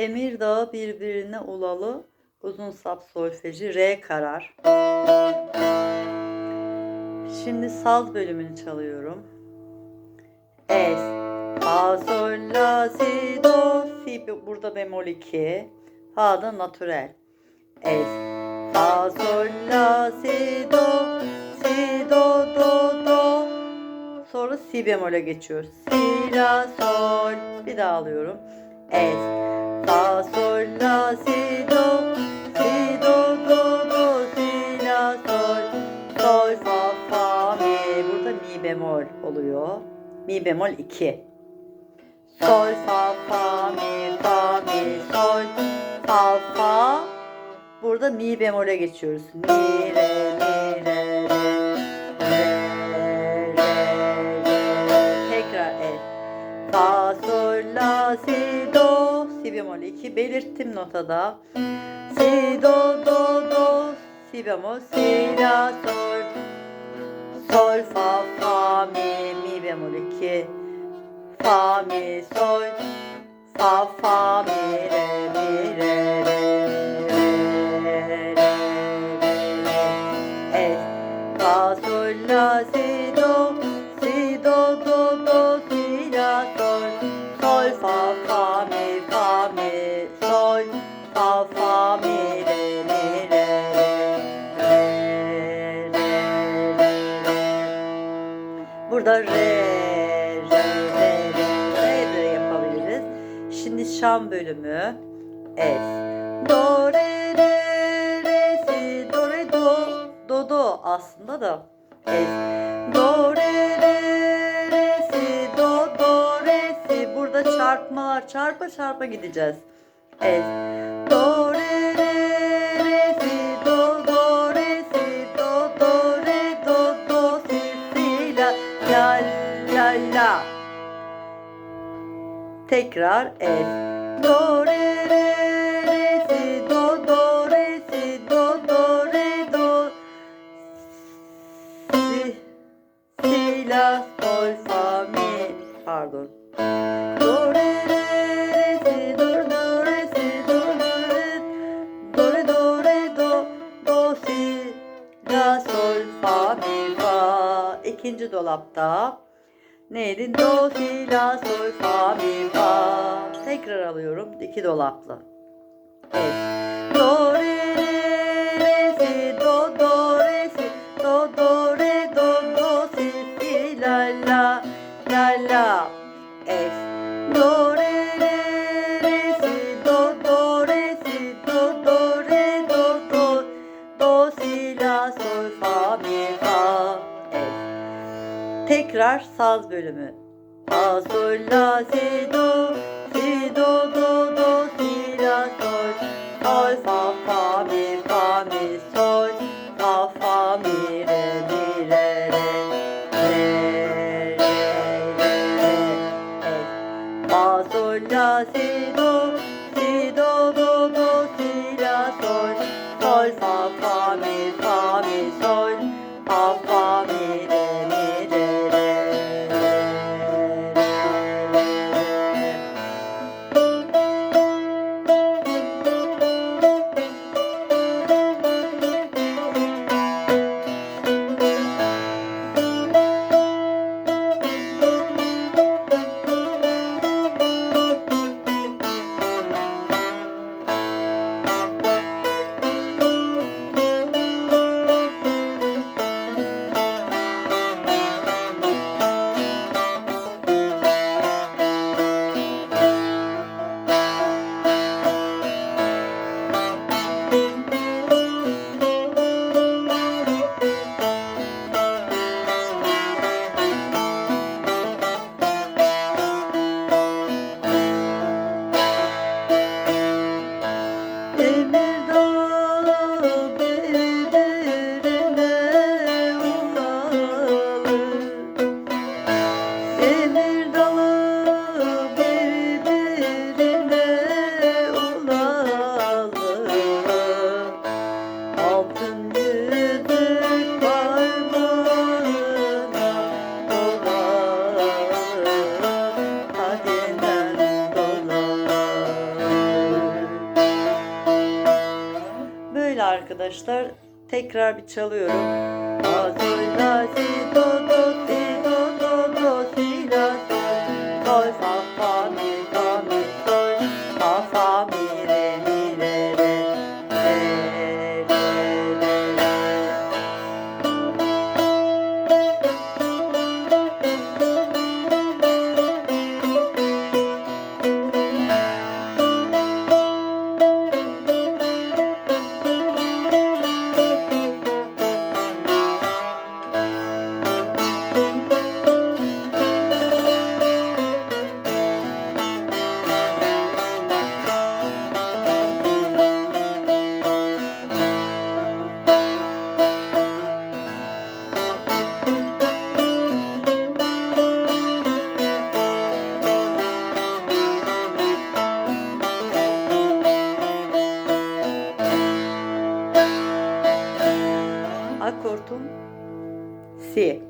Emirdağ birbirine ulalı uzun sap solfeji re karar. Şimdi saz bölümünü çalıyorum. Es, fa, sol, la, si, do, si burada bemol 2. Fa da natürel. Es, fa, sol, la, si, do, si, do, do, do. Sonra si bemole geçiyoruz. Si, la, sol. Bir daha alıyorum. Es, fa, sol, la, si, do, si, do, do, do, si, la, sol, sol, fa, fa, mi. Burada mi bemol oluyor. Mi bemol 2. Sol, fa, fa, mi, fa, mi, sol, fa, fa. Burada mi bemole geçiyoruz. Mi, re, mi, re, re. Tekrar et. Fa, sol, la, si, do, bemol 2 belirttim notada. Si, do, do, do, si bemol, si, la, sol, sol, fa, fa, mi, mi bemol 2, fa, mi, sol, fa, fa, mi, re, mi, re, re, re, re, re, es, fa, sol, la, si, Burada re, re, re, re, re de yapabiliriz. Şimdi şam bölümü. Es. Do, re, re, re, si, do, re, do. Do, do aslında da. Es. Do, re, re, si, do, do, re, si. Burada çarpma var. Çarpa çarpa gideceğiz. Es. La. Tekrar es. Do, re, re, re, si, do, do, re, si, do, do, re, do, si, si, la, sol, fa, mi. Pardon. Do, re, re, do, do, re, do, do, re, do, do, si, la, sol, fa, fa. İkinci dolapta. Neydi? Do, si, la, sol, fa, mi, fa. Tekrar alıyorum. İki dolaplı. Evet. Do, Tekrar saz bölümü. Fa, sol, la, si, do, si, do, do, do, si, la, sol, sol, fa, fa, mi, fa, mi, sol, fa, fa, mi, re, mi, re, re, re, re, re. Fa, sol, la, si, do, arkadaşlar. Tekrar bir çalıyorum. La sol la si do do si do do do si la sol fa Akortum si.